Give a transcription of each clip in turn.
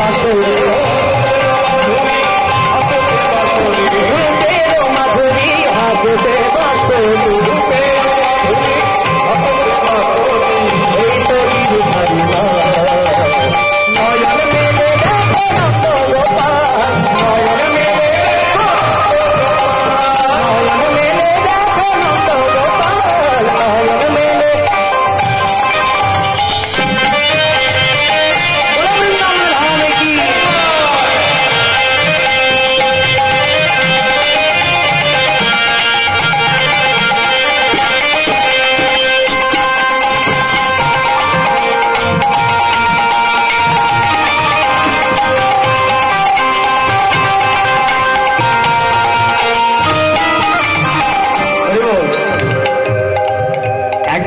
八十五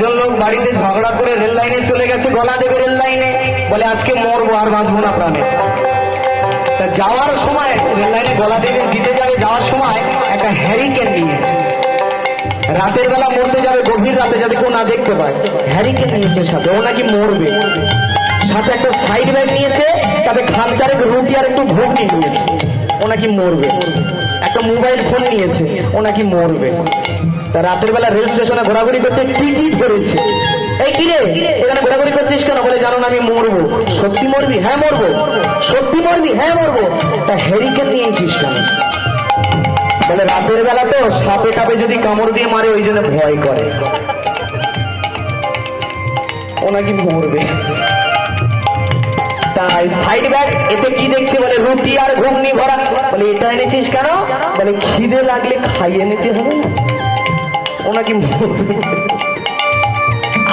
একজন লোক বাড়িতে ঝগড়া করে রেল লাইনে চলে গেছে, গলা দেবে রেল লাইনে। বলে, আজকে মরবো আর বাঁচবো না প্রাণে। তা যাওয়ার সময় রেল লাইনে গলা দেবে দিতে যাবে যাওয়ার সময় একটা হ্যারিকেন নিয়ে রাতের বেলা মরতে যাবে, গভীর রাতে যাতে কেউ না দেখতে পায়। হ্যারিকেন নিয়েছে সাথে, ও নাকি মরবে। সাথে একটা সাইড ব্যাগ নিয়েছে তাতে খান চারেক রুটি আর একটু ভোগ নিয়ে নিয়েছে। ও নাকি মরবে। একটা মোবাইল ফোন নিয়েছে ও নাকি মরবে। রাতের বেলা রেল স্টেশনে ঘোরাঘুরি করছে, টিকিট ধরেছে। এই কিরে এখানে ঘোরাঘুরি করছিস কেন? বলে, জানো না, আমি মরবো। সত্যি মরবি? হ্যাঁ মরবো। সত্যি মরবি? হ্যাঁ মরবো। তা হেরিকেন নিয়েছিস কেন? বলে, রাতের বেলা তো সাপে টাপে যদি কামড় দিয়ে মারে, ওই জন্য ভয় করে। ও নাকি মরবে। তাই সাইড ব্যাগ এতে কি দেখছে? বলে, রুটি আর ঘুগনি ভরা। বলে, এটা এনেছিস কেন? বলে, খিদে লাগলে খাইয়ে নিতে হবে না ও নাকি মরবে।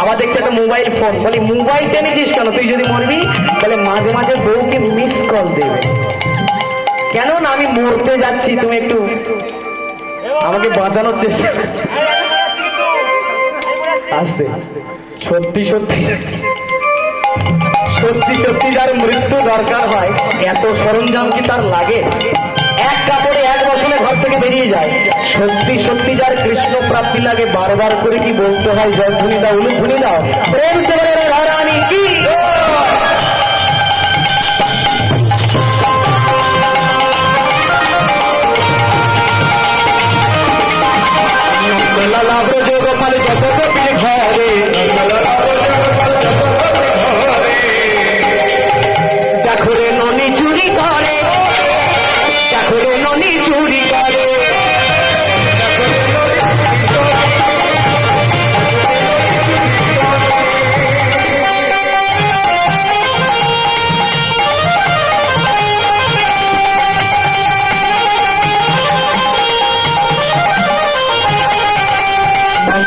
আবার দেখছে একটা মোবাইল ফোন বলে মোবাইল এনেছিস কেন? তুই যদি মরবি বলে মাঝে মাঝে বউকে মিস কল দেবে কেন না আমি মরতে যাচ্ছি, তুমি একটু আমাকে বাঁচানোর চেষ্টা আসতে। সত্যি সত্যি। সত্যি সত্যি যার মৃত্যু দরকার হয়, এত সরঞ্জাম কি তার লাগে? ঘর থেকে বেরিয়ে যায়। সত্যি সত্যি যার কৃষ্ণ প্রাপ্তি লাগে, বারবার করে কি বলতে হয়? জয় ধুনি দাও উলু ধুনি দাও প্রেম